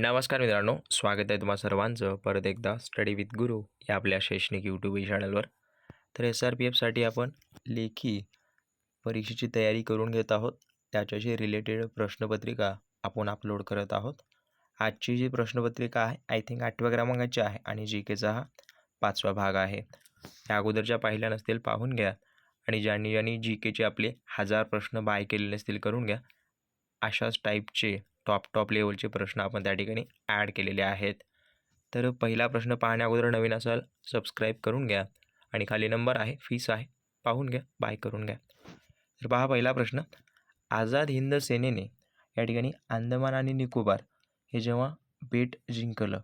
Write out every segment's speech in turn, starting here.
नमस्कार मित्रांनो स्वागत आहे तुम्हा सर्वांचं. परत एकदा स्टडी विथ गुरु या आपल्या शैक्षणिक यूट्यूब चॅनलवर तर एस आर पी एफसाठी आपण लेखी परीक्षेची तयारी करून घेत आहोत. त्याच्याशी रिलेटेड प्रश्नपत्रिका आपण अपलोड करत आहोत. आजची जी प्रश्नपत्रिका आहे आय थिंक आठव्या क्रमांकाची आहे आणि जी केचा हा पाचवा भाग आहे. त्या अगोदरच्या पाहिल्या नसतील पाहून घ्या. आणि ज्यांनी ज्यांनी जी केचे आपले हजार प्रश्न बाय केलेले नसतील करून घ्या. अशाच टाईपचे टॉप टॉप लेवलचे प्रश्न आपण त्या ठिकाणी ॲड केलेले आहेत. तर पहिला प्रश्न पाहण्या अगोदर नवीन असाल सबस्क्राईब करून घ्या. आणि खाली नंबर आहे फीस आहे पाहून घ्या बाय करून घ्या. तर पहा पहिला प्रश्न. आझाद हिंद सेनेने या ठिकाणी अंदमान आणि निकोबार हे जेव्हा बेट जिंकलं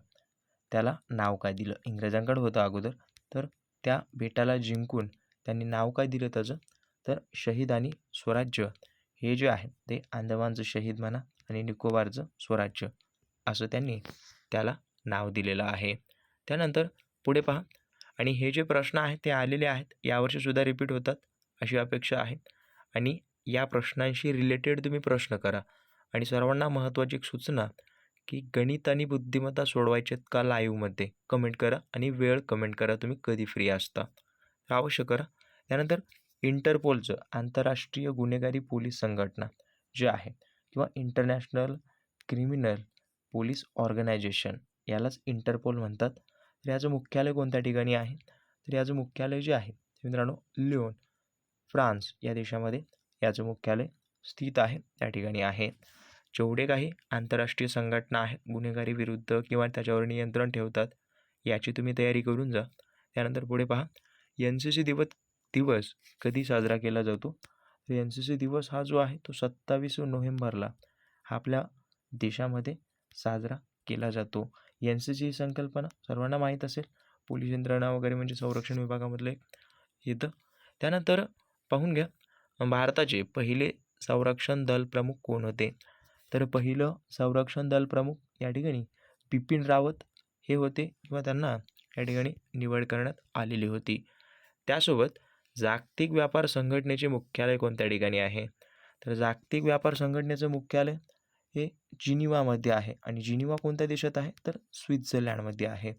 त्याला नाव काय दिलं? इंग्रजांकडे होतं अगोदर. तर त्या बेटाला जिंकून त्यांनी नाव काय दिलं त्याचं? तर शहीद आणि स्वराज्य हे जे आहे ते अंदमानचं शहीद म्हणा आणि निकोबारचं स्वराज्य. असं त्यांनी त्याला नाव दिलेलं आहे. त्यानंतर पुढे पहा. आणि हे जे प्रश्न आहेत ते आलेले आहेत यावर्षीसुद्धा रिपीट होतात अशी अपेक्षा आहे आणि या प्रश्नांशी रिलेटेड तुम्ही प्रश्न करा. आणि सर्वांना महत्त्वाची सूचना की गणित आणि बुद्धिमत्ता सोडवायचे का लाईव्हमध्ये कमेंट करा आणि वेळ कमेंट करा तुम्ही कधी फ्री असता. तर अवश्य करा. त्यानंतर इंटरपोलचं आंतरराष्ट्रीय गुन्हेगारी पोलीस संघटना जे आहे. किंवा इंटरनॅशनल क्रिमिनल पोलीस ऑर्गनायझेशन यालाच इंटरपोल म्हणतात. तर याचं मुख्यालय कोणत्या ठिकाणी आहे? तर याचं मुख्यालय जे आहे ते मित्रांनो लिओन फ्रान्स या देशामध्ये याचं मुख्यालय स्थित आहे त्या ठिकाणी आहे. जेवढे काही आंतरराष्ट्रीय संघटना आहेत गुन्हेगारी विरुद्ध किंवा त्याच्यावर नियंत्रण ठेवतात याची तुम्ही तयारी करून जा. त्यानंतर पुढे पहा. एन सी सी दिवस दिवस कधी साजरा केला जातो? तर एन सी सी दिवस हा जो आहे तो सत्तावीस नोव्हेंबरला हा आपल्या देशामध्ये साजरा केला जातो. एन सी सी ही संकल्पना सर्वांना माहीत असेल पोलीस यंत्रणा वगैरे म्हणजे संरक्षण विभागामधले येतं त्यानंतर पाहून घ्या भारताचे पहिले संरक्षण दल प्रमुख कोण होते? तर पहिलं संरक्षण दल प्रमुख या ठिकाणी बिपिन रावत हे होते किंवा त्यांना या ठिकाणी निवड करण्यात आलेली होती. त्यासोबत जागतिक व्यापार संघटनेचे मुख्यालय कोणत्या ठिकाणी आहे? तर जागतिक व्यापार संघटनेचं मुख्यालय हे जिनिवामध्ये आहे. आणि जिनिवा कोणत्या देशात आहे? तर स्वित्झर्लंडमध्ये आहे.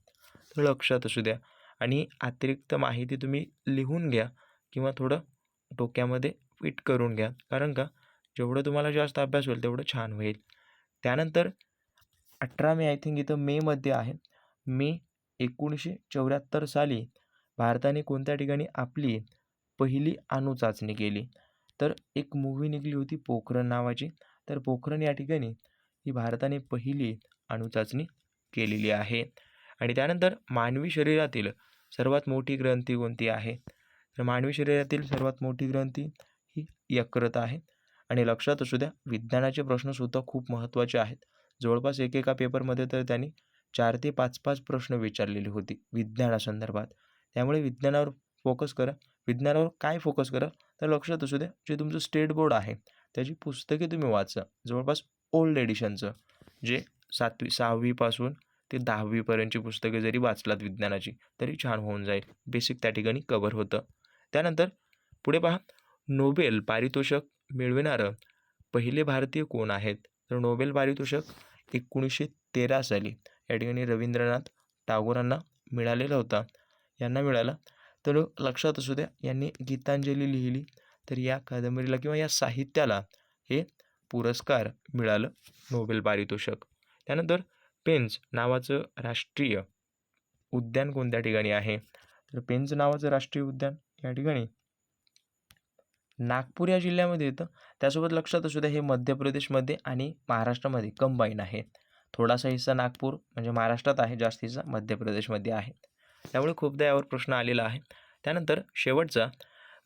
तर लक्षात असू द्या. आणि अतिरिक्त माहिती तुम्ही लिहून घ्या किंवा थोडं डोक्यामध्ये फिट करून घ्या. कारण का? जेवढं तुम्हाला जास्त अभ्यास होईल तेवढं छान होईल. त्यानंतर अठरा मे आय थिंक इथं मेमध्ये आहे. मे एकोणीसशे चौऱ्याहत्तर साली भारताने कोणत्या ठिकाणी आपली पहिली अणुचाचणी केली. तर एक मूव्ही निघली होती पोखरण नावाची. तर पोखरण या ठिकाणी ही भारताने पहिली अणुचाचणी केलेली आहे. आणि त्यानंतर मानवी शरीरातील सर्वात मोठी ग्रंथी कोणती आहे? तर मानवी शरीरातील सर्वात मोठी ग्रंथी ही यकृत आहे. आणि लक्षात असू द्या विज्ञानाचे प्रश्नसुद्धा खूप महत्त्वाचे आहेत. जवळपास एकेका पेपरमध्ये तर त्यांनी चार ते पाच पाच प्रश्न विचारलेले होते विज्ञानासंदर्भात. त्यामुळे विज्ञानावर फोकस करा. विज्ञानावर काय फोकस करा तर लक्षात असू द्या जे तुमचं स्टेट बोर्ड आहे त्याची पुस्तके तुम्ही वाचा. जवळपास ओल्ड एडिशनचं जे सातवी सहावीपासून ते दहावीपर्यंतची पुस्तके जरी वाचलात विज्ञानाची तरी छान होऊन जाईल. बेसिक त्या ठिकाणी कवर होतं. त्यानंतर पुढे पहा नोबेल पारितोषक मिळविणारं पहिले भारतीय कोण आहेत? तर नोबेल पारितोषक एकोणीसशे तेरा साली या ठिकाणी रवींद्रनाथ टागोरांना मिळालेला होता. यांना मिळाला तर लक्षात असू द्या यांनी गीतांजली लिहिली. तर या कादंबरीला किंवा या साहित्याला हे पुरस्कार मिळालं नोबेल पारितोषक. त्यानंतर पेंच नावाचं राष्ट्रीय उद्यान कोणत्या ठिकाणी आहे? तर पेंच नावाचं राष्ट्रीय उद्यान या ठिकाणी नागपूर या जिल्ह्यामध्ये येतं. त्यासोबत लक्षात असू द्या हे मध्य प्रदेशमध्ये आणि महाराष्ट्रामध्ये कंबाईन आहे. थोडासा हिस्सा नागपूर म्हणजे महाराष्ट्रात आहे जास्त हिस्सा मध्य प्रदेशमध्ये आहे. त्यामुळे खूपदा यावर प्रश्न आलेला आहे. त्यानंतर शेवटचा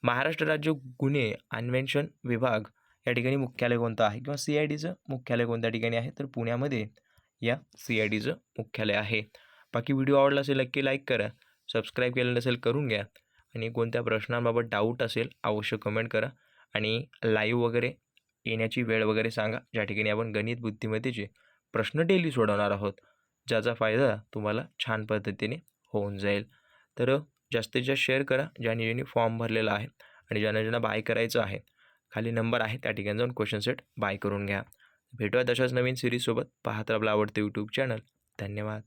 महाराष्ट्र राज्य गुन्हे अन्वेषण विभाग या ठिकाणी मुख्यालय कोणतं आहे? किंवा सी आय डीचं मुख्यालय कोणत्या ठिकाणी आहे? तर पुण्यामध्ये या सी आय डीचं मुख्यालय आहे. बाकी व्हिडिओ आवडला असेल नक्की लाईक करा. सबस्क्राईब केलं नसेल करून घ्या. आणि कोणत्या प्रश्नांबाबत डाऊट असेल अवश्य कमेंट करा. आणि लाईव्ह वगैरे येण्याची वेळ वगैरे सांगा ज्या ठिकाणी आपण गणित बुद्धिमत्तेचे प्रश्न डेली सोडवणार आहोत. ज्याचा फायदा तुम्हाला छान पद्धतीने होऊन जाईल. तर जास्तीत जास्त शेअर करा ज्याने ज्यांनी फॉर्म भरलेला आहे आणि ज्यांना ज्यांना बाय करायचं आहे. खाली नंबर आहे त्या ठिकाणी जाऊन क्वेश्चन सेट बाय करून घ्या. भेटूया तशाच नवीन सिरीजसोबत पाहत आपला आवडतं यूट्यूब चॅनल धन्यवाद.